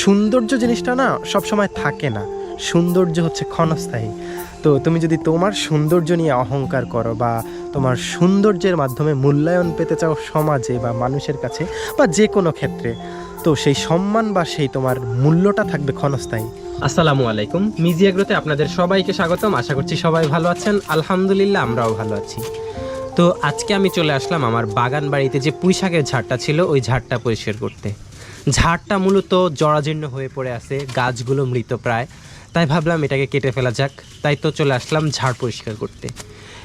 সৌন্দর্য জিনিসটা না সবসময় থাকে না। সৌন্দর্য হচ্ছে ক্ষণস্থায়ী। তো তুমি যদি তোমার সৌন্দর্য নিয়ে অহংকার করো বা তোমার সৌন্দর্যের মাধ্যমে মূল্যায়ন পেতে চাও সমাজে বা মানুষের কাছে বা যে কোনো ক্ষেত্রে, তো সেই সম্মান বা সেই তোমার মূল্যটা থাকবে ক্ষণস্থায়ী। আসসালামু আলাইকুম। মিজিয়াগ্রোতে আপনাদের সবাইকে স্বাগতম। আশা করছি সবাই ভালো আছেন। আলহামদুলিল্লাহ, আমরাও ভালো আছি। তো আজকে আমি চলে আসলাম আমার বাগান বাড়িতে যে পুঁই শাকের ঝাড়টা ছিল, ওই ঝাড়টা পরিষ্কার করতে। ঝাড়টা মূলত জরাজীর্ণ হয়ে পড়ে আছে, গাছগুলো মৃত প্রায়। তাই ভাবলাম এটাকে কেটে ফেলা যাক। তাই তো চলে আসলাম ঝাড় পরিষ্কার করতে।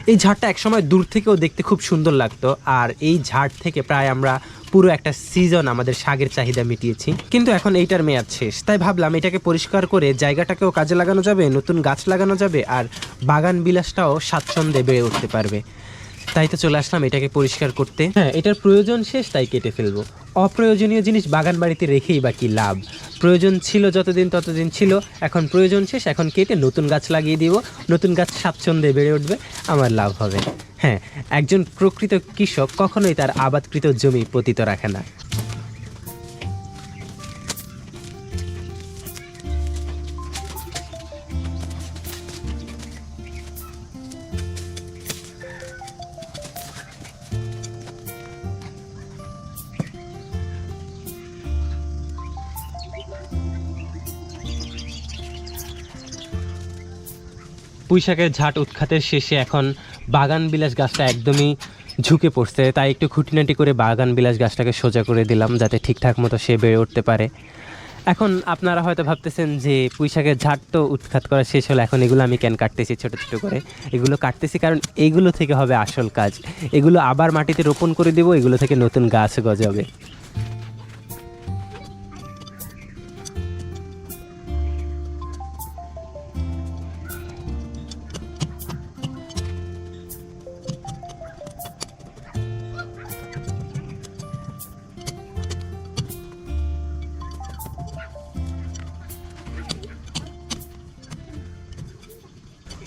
এই ঝাড়টা একসময় দূর থেকেও দেখতে খুব সুন্দর লাগতো, আর এই ঝাড় থেকে প্রায় আমরা পুরো একটা সিজন আমাদের শাকের চাহিদা মিটিয়েছি। কিন্তু এখন এইটার মেয়াদ শেষ। তাই ভাবলাম এটাকে পরিষ্কার করে জায়গাটাকেও কাজে লাগানো যাবে, নতুন গাছ লাগানো যাবে, আর বাগান বিলাসটাও স্বাচ্ছন্দ্যে বেড়ে উঠতে পারবে। তাই তো চলে আসলাম এটাকে পরিষ্কার করতে। হ্যাঁ এটার প্রয়োজন শেষ তাই কেটে ফেলব। অপ্রয়োজনীয় জিনিস বাগান বাড়িতে রেখেই বা কি লাভ। প্রয়োজন ছিল যতদিন ততদিন ছিল, এখন প্রয়োজন শেষ, এখন কেটে নতুন গাছ লাগিয়ে দিব। নতুন গাছ স্বাচ্ছন্দ্যে বেড়ে উঠবে, আমার লাভ হবে। হ্যাঁ একজন প্রকৃত কৃষক কখনোই তার আবাদকৃত জমি পতিত রাখে না। পুঁইশাকের ঝাট উৎখাতের শেষে এখন বাগান বিলাস গাছটা একদমই ঝুঁকে পড়ছে। তাই একটু খুঁটিনাটি করে বাগান বিলাস গাছটাকে সোজা করে দিলাম যাতে ঠিকঠাক মতো সে বেড়ে উঠতে পারে। এখন আপনারা হয়তো ভাবতেছেন যে পুঁইশাকের ঝাট তো উৎখাত করা শেষ হলো, এখন এগুলো আমি কেন কাটতেছি ছোট ছোট করে? এগুলো কাটতেছি কারণ এইগুলো থেকে হবে আসল কাজ। এগুলো আবার মাটিতে রোপণ করে দেবো, এগুলো থেকে নতুন গাছ গজাবে।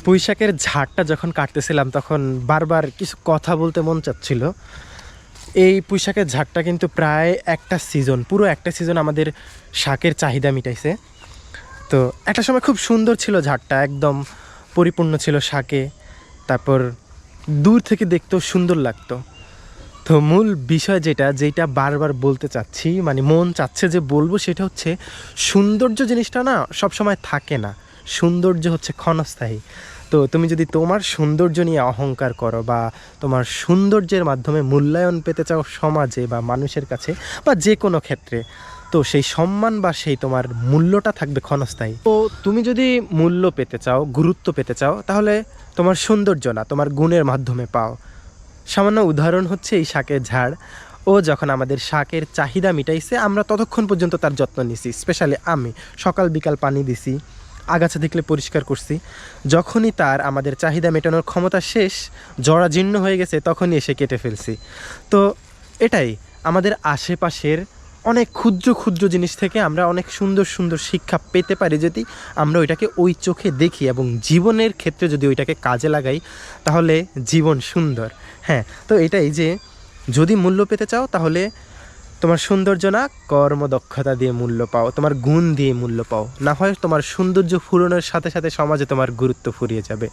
পুঁইশাকের ঝাড়টা যখন কাটতেছিলাম, তখন বারবার কিছু কথা বলতে মন চাচ্ছিল। এই পুঁইশাকের ঝাড়টা কিন্তু প্রায় একটা সিজন পুরো একটা সিজন আমাদের শাকের চাহিদা মিটাইছে। তো একটা সময় খুব সুন্দর ছিল ঝাড়টা, একদম পরিপূর্ণ ছিল শাকে। তারপর দূর থেকে দেখতেও সুন্দর লাগতো। তো মূল বিষয় যেটা যেটা বারবার বলতে চাচ্ছি মানে মন চাচ্ছে যে বলব, সেটা হচ্ছে সৌন্দর্য জিনিসটা না সবসময় থাকে না। সৌন্দর্য হচ্ছে ক্ষণস্থায়ী। তো তুমি যদি তোমার সৌন্দর্য নিয়ে অহংকার করো বা তোমার সৌন্দর্যের মাধ্যমে মূল্যায়ন পেতে চাও সমাজে বা মানুষের কাছে বা যে কোনো ক্ষেত্রে, তো সেই সম্মান বা সেই তোমার মূল্যটা থাকবে ক্ষণস্থায়ী। তো তুমি যদি মূল্য পেতে চাও, গুরুত্ব পেতে চাও, তাহলে তোমার সৌন্দর্য না, তোমার গুণের মাধ্যমে পাও। সামান্য উদাহরণ হচ্ছে এই শাকের ঝাড়। ও যখন আমাদের শাকের চাহিদা মিটাইছে, আমরা ততক্ষণ পর্যন্ত তার যত্ন নিছি, স্পেশালি আমি। সকাল বিকাল পানি দিছি। আগাছা দেখলে পরিষ্কার করছি। যখনই তার আমাদের চাহিদা মেটানোর ক্ষমতা শেষ জরাজীর্ণ হয়ে গেছে, তখনই এসে কেটে ফেলছি। তো এটাই, আমাদের আশেপাশের অনেক ক্ষুদ্র ক্ষুদ্র জিনিস থেকে আমরা অনেক সুন্দর সুন্দর শিক্ষা পেতে পারি যদি আমরা ওইটাকে ওই চোখে দেখি এবং জীবনের ক্ষেত্রে যদি ওইটাকে কাজে লাগাই, তাহলে জীবন সুন্দর। হ্যাঁ তো এটাই যে যদি মূল্য পেতে চাও, তাহলে তোমার সৌন্দর্য না কর্মদক্ষতা দিয়ে মূল্য পাও, তোমার গুণ দিয়ে মূল্য পাও। না হয় তোমার সৌন্দর্য ফুরনের সাথে সাথে সমাজে তোমার গুরুত্ব ফুরিয়ে যাবে।